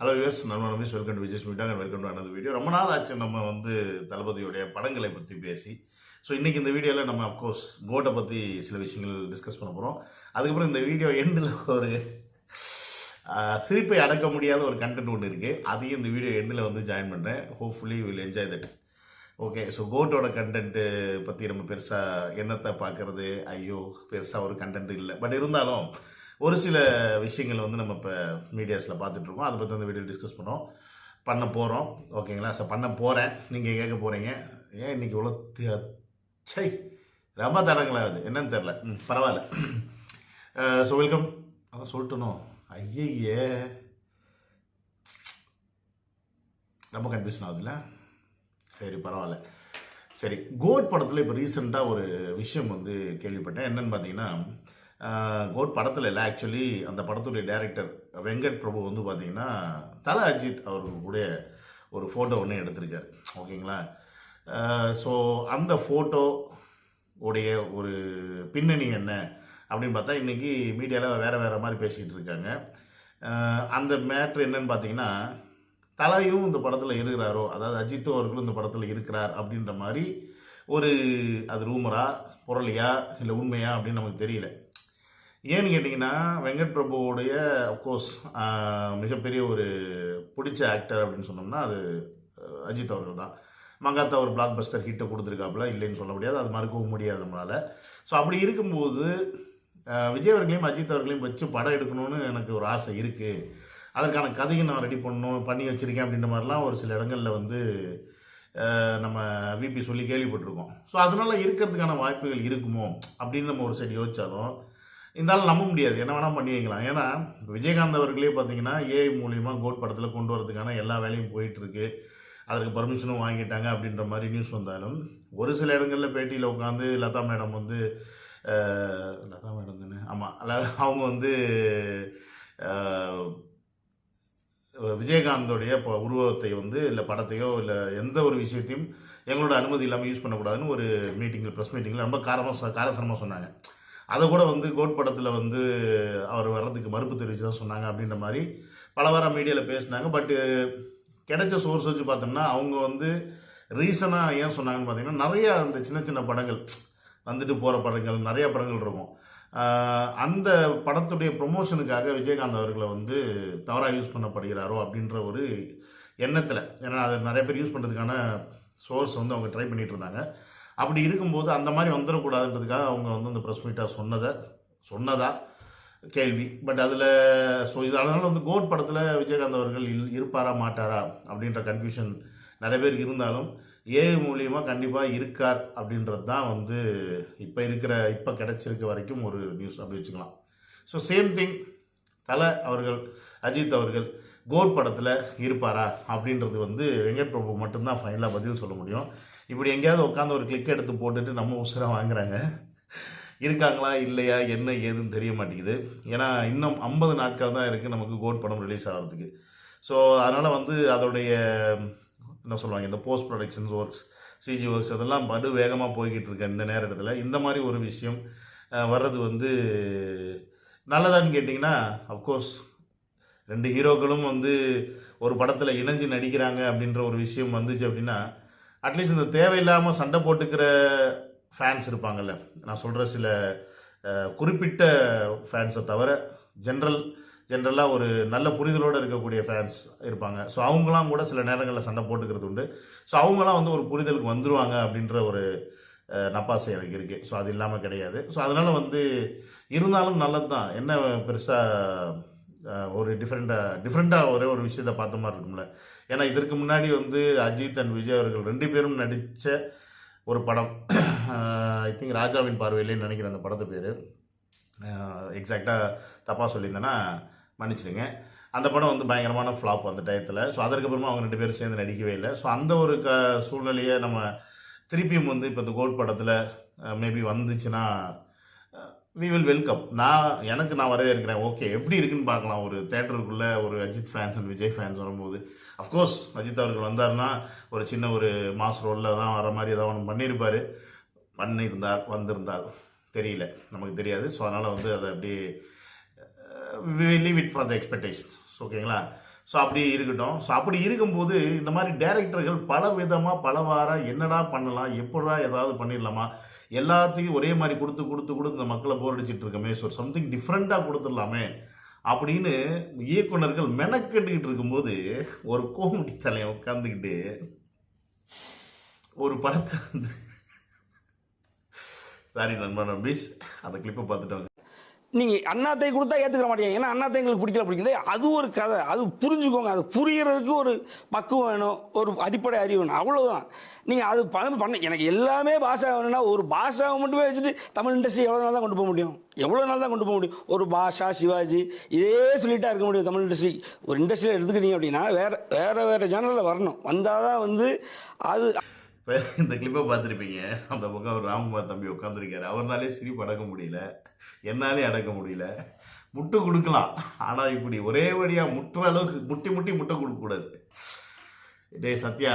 Hello யூஎஸ் நம்ம Ramesh welcome to Vijay மீட்டாங்க வெல்கம் டு அனது வீடியோ ரொம்ப நாள் ஆச்சு நம்ம வந்து தளபதியுடைய படங்களை பற்றி பேசி. ஸோ இன்றைக்கி இந்த வீடியோவில் நம்ம அஃப்கோர்ஸ் கோட்டை பற்றி சில விஷயங்கள் டிஸ்கஸ் பண்ண போகிறோம் அதுக்கப்புறம் இந்த வீடியோ எண்டில் ஒரு சிரிப்பை அடக்க முடியாத ஒரு கண்டென்ட் ஒன்று இருக்குது அதையும் இந்த வீடியோ எண்டில் வந்து ஜாயின் பண்ணுறேன் hopefully will enjoy that okay so கோட்டோட content பற்றி நம்ம பெருசாக என்னத்தை பார்க்கறது? ஐயோ பெருசாக ஒரு கண்டென்ட் இல்லை. பட் இருந்தாலும் ஒரு சில விஷயங்கள் வந்து நம்ம இப்போ மீடியாஸில் பார்த்துட்ருக்கோம் அதை பற்றி அந்த வீடியோ டிஸ்கஸ் பண்ணோம். பண்ண போகிறோம் ஓகேங்களா? ஸோ பண்ண போகிறேன் நீங்கள் கேட்க போகிறீங்க ஏன் இன்னைக்கு இவ்வளோ சை ரொம்ப தடங்களாகுது என்னன்னு தெரில ம் பரவாயில்ல. ஸோ வெல்கம் அதான் சொல்லட்டணும் ஐயையே! ரொம்ப கன்ஃபியூஷன் ஆகுதுல்ல? சரி பரவாயில்ல. சரி கோட் படத்தில் இப்போ ரீசெண்டாக ஒரு விஷயம் வந்து கேள்விப்பட்டேன். என்னன்னு பார்த்தீங்கன்னா கோட் படத்தில் இல்லை ஆக்சுவலி அந்த படத்துடைய டைரக்டர் வெங்கட் பிரபு வந்து பார்த்தீங்கன்னா தல அஜித் அவர்களுடைய ஒரு ஃபோட்டோ ஒன்று எடுத்திருக்காரு. ஓகேங்களா? ஸோ அந்த ஃபோட்டோ உடைய ஒரு பின்னணி என்ன அப்படின்னு பார்த்தா இன்றைக்கி மீடியாவில் வேறு வேறு மாதிரி பேசிக்கிட்டு இருக்காங்க. அந்த மேட்ரு என்னன்னு பார்த்தீங்கன்னா தலையும் இந்த படத்தில் இருக்கிறாரோ அதாவது அஜித் அவர்களும் இந்த படத்தில் இருக்கிறார் அப்படின்ற மாதிரி ஒரு அது ரூமரா புரளியா இல்லை உண்மையா அப்படின்னு நமக்கு தெரியல. ஏன்னு கேட்டிங்கன்னா வெங்கட் பிரபுவோடைய அஃப்கோர்ஸ் மிகப்பெரிய ஒரு பிடிச்ச ஆக்டர் அப்படின்னு சொன்னோம்னா அது அஜித் அவர்கள் தான். மங்காத்தா ஒரு பிளாக் பஸ்டர் ஹிட்டை கொடுத்துருக்காப்புல இல்லைன்னு சொல்ல முடியாது அது மறுக்கவும் முடியாது நம்மளால். ஸோ அப்படி இருக்கும்போது விஜய் அவர்களையும் அஜித் அவர்களையும் வச்சு படம் எடுக்கணும்னு எனக்கு ஒரு ஆசை இருக்குது அதற்கான கதையை நான் ரெடி பண்ணணும் பண்ணி வச்சுருக்கேன் அப்படின்ற மாதிரிலாம் ஒரு சில இடங்களில் வந்து நம்ம விபி சொல்லி கேள்விப்பட்டிருக்கோம். ஸோ அதனால் இருக்கிறதுக்கான வாய்ப்புகள் இருக்குமோ அப்படின்னு நம்ம ஒரு சைடு யோசித்தாலும் இருந்தாலும் நம்ப முடியாது. என்ன வேணால் பண்ணி வைக்கலாம். ஏன்னா விஜயகாந்த் அவர்களே பார்த்தீங்கன்னா ஏஐ மூலியமாக கோட் படத்தில் கொண்டு வரதுக்கான எல்லா வேலையும் போயிட்டுருக்கு. அதற்கு பர்மிஷனும் வாங்கிட்டாங்க அப்படின்ற மாதிரி நியூஸ் வந்தாலும் ஒரு சில இடங்களில் பேட்டியில் உட்காந்து லதா மேடம் வந்து லதா மேடம் தானே? ஆமாம் அவங்க வந்து விஜயகாந்தோடைய இப்போ உருவத்தை வந்து இல்லை படத்தையோ இல்லை எந்த ஒரு விஷயத்தையும் எங்களோட அனுமதி இல்லாமல் யூஸ் பண்ணக்கூடாதுன்னு ஒரு மீட்டிங்கில் ப்ரெஸ் மீட்டிங்கில் ரொம்ப காரமாக காரசரமாக சொன்னாங்க. அதை கூட வந்து கோட் படத்தில் வந்து அவர் வர்றதுக்கு மறுப்பு தெரிவிச்சு தான் சொன்னாங்க அப்படின்ற மாதிரி பல வாரம் மீடியாவில் பேசினாங்க. பட்டு கிடைச்ச சோர்ஸ் வச்சு பார்த்தோம்னா அவங்க வந்து ரீசனாக ஏன் சொன்னாங்கன்னு பார்த்தீங்கன்னா நிறையா அந்த சின்ன சின்ன படங்கள் வந்துட்டு போகிற படங்கள் நிறையா படங்கள் இருக்கும். அந்த படத்துடைய ப்ரொமோஷனுக்காக விஜயகாந்த் அவர்களை வந்து தவறாக யூஸ் பண்ணப்படுகிறாரோ அப்படின்ற ஒரு எண்ணத்தில். ஏன்னா அது நிறைய பேர் யூஸ் பண்ணுறதுக்கான சோர்ஸ் வந்து அவங்க ட்ரை பண்ணிகிட்டு இருந்தாங்க. அப்படி இருக்கும்போது அந்த மாதிரி வந்துடக்கூடாதுன்றதுக்காக அவங்க வந்து அந்த ப்ரெஸ் மீட்டாக சொன்னதை சொன்னதா? கேள்வி. பட் அதில் ஸோ இது அதனால் வந்து கோட் படத்தில் விஜயகாந்த் அவர்கள் இல் இருப்பாரா மாட்டாரா? அப்படின்ற கன்ஃபியூஷன் நிறைய பேருக்கு இருந்தாலும் ஏஐ மூலியமாக கண்டிப்பாக இருக்கார் அப்படின்றது தான் வந்து இப்போ இருக்கிற இப்போ கிடச்சிருக்க வரைக்கும் ஒரு நியூஸ் அப்படி வச்சுக்கலாம். ஸோ சேம் திங் தலை அவர்கள் அஜித் அவர்கள் கோட் படத்தில் இருப்பாரா அப்படின்றது வந்து வெங்கட் பிரபு மட்டும்தான் ஃபைனலாக பதில் சொல்ல முடியும். இப்படி எங்கேயாவது உட்காந்து ஒரு கிளிக் எடுத்து போட்டுட்டு நம்ம உசுரை வாங்குறாங்க. இருக்காங்களா இல்லையா என்ன ஏதுன்னு தெரிய மாட்டேங்குது. ஏன்னா இன்னும் ஐம்பது நாட்கள் தான் இருக்குது நமக்கு கோட் படம் ரிலீஸ் ஆகிறதுக்கு. ஸோ அதனால் வந்து அதோடைய என்ன சொல்லுவாங்க இந்த post productions works CG works அதெல்லாம் படு வேகமாக போய்கிட்டு இருக்க இந்த நேரத்தில் இந்த மாதிரி ஒரு விஷயம் வர்றது வந்து நல்லதான்னு கேட்டிங்கன்னா அஃப்கோர்ஸ் ரெண்டு ஹீரோக்களும் வந்து ஒரு படத்தில் இணைஞ்சு நடிக்கிறாங்க அப்படின்ற ஒரு விஷயம் வந்துச்சு அப்படின்னா அட்லீஸ்ட் இந்த தேவையில்லாமல் சண்டை போட்டுக்கிற ஃபேன்ஸ் இருப்பாங்கல்ல. நான் சொல்கிற சில குறிப்பிட்ட ஃபேன்ஸை தவிர ஜென்ரல் ஜென்ரலாக ஒரு நல்ல புரிதலோடு இருக்கக்கூடிய ஃபேன்ஸ் இருப்பாங்க. ஸோ அவங்களாம் கூட சில நேரங்களில் சண்டை போட்டுக்கிறது உண்டு. ஸோ அவங்களாம் வந்து ஒரு புரிதலுக்கு வந்துருவாங்க அப்படின்ற ஒரு நப்பாசை எனக்கு இருக்குது ஸோ அது இல்லாமல் கிடையாது. ஸோ அதனால் வந்து இருந்தாலும் நல்லது தான் என்ன பெருசாக ஒரு டிஃப்ரெண்ட்டாக டிஃப்ரெண்ட்டாக ஒரே ஒரு விஷயத்தை பார்த்த மாதிரி இருக்கும்ல. ஏன்னா இதற்கு முன்னாடி வந்து அஜித் அண்ட் விஜய் அவர்கள் ரெண்டு பேரும் நடித்த ஒரு படம். ஐ திங்க் ராஜாவின் பார்வையிலே நினைக்கிறேன் அந்த படத்து பேர். எக்ஸாக்டாக தப்பாக சொல்லியிருந்தேன்னா மன்னிச்சிடுங்க. அந்த படம் வந்து பயங்கரமான ஃப்ளாப் அந்த டயத்தில். ஸோ அதற்கப்புறமா அவங்க ரெண்டு பேரும் சேர்ந்து நடிக்கவே இல்லை. ஸோ அந்த ஒரு க சூழ்நிலையை நம்ம திருப்பியும் வந்து இப்போ இந்த கோட் படத்தில் மேபி வந்துச்சுன்னா வி வில் வெல்கம் நான் எனக்கு நான் வரவேற்கிறேன். ஓகே எப்படி இருக்குன்னு பார்க்கலாம். ஒரு தேட்டருக்குள்ளே ஒரு Ajith fans and Vijay fans வரும்போது. அஃப்கோர்ஸ் அஜித் அவர்கள் வந்தாருன்னா ஒரு சின்ன ஒரு மாஸ் ரோலில் தான் வர மாதிரி ஏதாவது ஒன்று பண்ணியிருப்பார் பண்ணியிருந்தார் வந்திருந்தார். தெரியல. நமக்கு தெரியாது. ஸோ அதனால் வந்து அதை அப்படியே leave it for the expectations ஓகேங்களா ஸோ அப்படி இருக்கட்டும். ஸோ அப்படி இருக்கும்போது இந்த மாதிரி டேரக்டர்கள் பல விதமாக பலவாராக என்னடா பண்ணலாம் எப்படா ஏதாவது பண்ணிடலாமா? எல்லாத்தையும் ஒரே மாதிரி கொடுத்து கொடுத்து கொடுத்து இந்த மக்களை போர் அடிச்சுட்டு இருக்கமே ஸோ சம்திங் டிஃப்ரெண்ட்டாக கொடுத்துடலாமே அப்படின்னு இயக்குனர்கள் மெனக்கெட்டுக்கிட்டு இருக்கும்போது ஒரு கோமுடி தலையை உட்காந்துக்கிட்டு ஒரு படத்தை வந்து சாரி நண்பன் ரம்பீஷ் அந்த கிளிப்பை பார்த்துட்டோங்க நீங்கள் அண்ணாத்தை கொடுத்தா ஏற்றுக்க மாட்டீங்க. ஏன்னா அண்ணாத்தை எங்களுக்கு பிடிக்கல பிடிக்கல அது ஒரு கதை. அது புரிஞ்சுக்கோங்க. அது புரிகிறதுக்கு ஒரு பக்குவம் வேணும். ஒரு அடிப்படை அறிவு வேணும். அவ்வளோதான் நீங்கள் அது பண்ண பண்ண எனக்கு எல்லாமே பாஷா வேணும்னா ஒரு பாஷாவை மட்டுமே வச்சுட்டு தமிழ் இண்டஸ்ட்ரி எவ்வளோ நாள் தான் கொண்டு போக முடியும்? எவ்வளோ நாள் தான் கொண்டு போக முடியும்? ஒரு பாஷா சிவாஜி இதே சொல்லிட்டா இருக்க முடியும் தமிழ் இண்டஸ்ட்ரி ஒரு இண்டஸ்ட்ரியில் எடுத்துக்கிட்டீங்க அப்படின்னா வேறு வேறு வேறு ஜேனலில் வரணும். வந்தால் தான் வந்து அது இப்போ இந்த கிளிப்பை பார்த்துருப்பீங்க. அந்த பக்கம் ஒரு ராம்குமார் தம்பி உட்காந்துருக்காரு அவர்னாலே சிரிப்பு அடக்க முடியல. என்னாலே அடக்க முடியல. முட்டு கொடுக்கலாம். ஆனால் இப்படி ஒரே வழியாக முட்டுற அளவுக்கு முட்டி முட்டி முட்டை கொடுக்கக்கூடாது டேய் சத்யா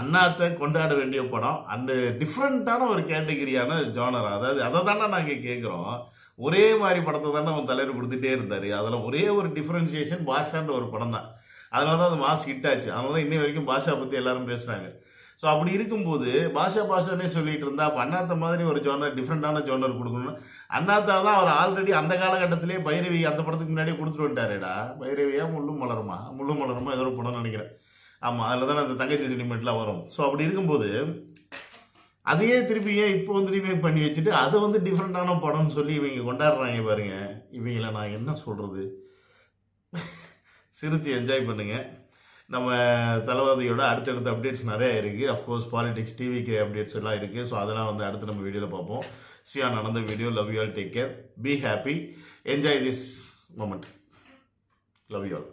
அண்ணாத்தை கொண்டாட வேண்டிய படம் அந்த டிஃப்ரெண்ட்டான ஒரு கேட்டகிரியான ஜானர் அதாவது அதை தானே நாங்கள் கேட்குறோம் ஒரே மாதிரி படத்தை தானே அவன் தலைவர் கொடுத்துட்டே இருந்தார். அதில் ஒரே ஒரு டிஃப்ரென்சியேஷன் பாஷான்ற ஒரு படம் தான் அதனால தான் அது மாஸ் ஹிட் ஆச்சு. அதனால தான் இன்னை வரைக்கும் பாஷா பற்றி எல்லாரும் பேசுகிறாங்க ஸோ அப்படி இருக்கும்போது பாஷா பாஷானே சொல்லிட்டு இருந்தா அப்போ அண்ணாத்த மாதிரி ஒரு ஜோனர் டிஃப்ரெண்டான ஜோனர் கொடுக்கணும் அண்ணாத்தா தான் அவர் ஆல்ரெடி அந்த காலகட்டத்திலே பைரவி அந்த படத்துக்கு முன்னாடியே கொடுத்துட்டு வந்துட்டாரேடா. பைரவியா முள்ளும் மலருமா? முள்ளும் மலருமா ஏதோ ஒரு படம் நினைக்கிறேன். ஆமாம் அதில் தானே அந்த தங்கச்சி சென்டிமெண்ட்லாம் வரும். ஸோ அப்படி இருக்கும்போது அதையே திருப்பி ஏன் இப்போ வந்து ரீமேக் பண்ணி வச்சுட்டு அதை வந்து டிஃப்ரெண்ட்டான படம்னு சொல்லி இவங்க கொண்டாடுறாங்க பாருங்க. இவங்கள நான் என்ன சொல்கிறது சிரித்து என்ஜாய் பண்ணுங்கள் நம்ம தளபதியோட அடுத்தடுத்த அப்டேட்ஸ் நிறைய இருக்குது அஃப்கோர்ஸ் பாலிடிக்ஸ் டிவிக்கு அப்டேட்ஸ் எல்லாம் இருக்குது ஸோ அதெல்லாம் வந்து அடுத்து நம்ம வீடியோவில் பார்ப்போம். சியா நடந்த video love you all take care be happy enjoy this moment love you all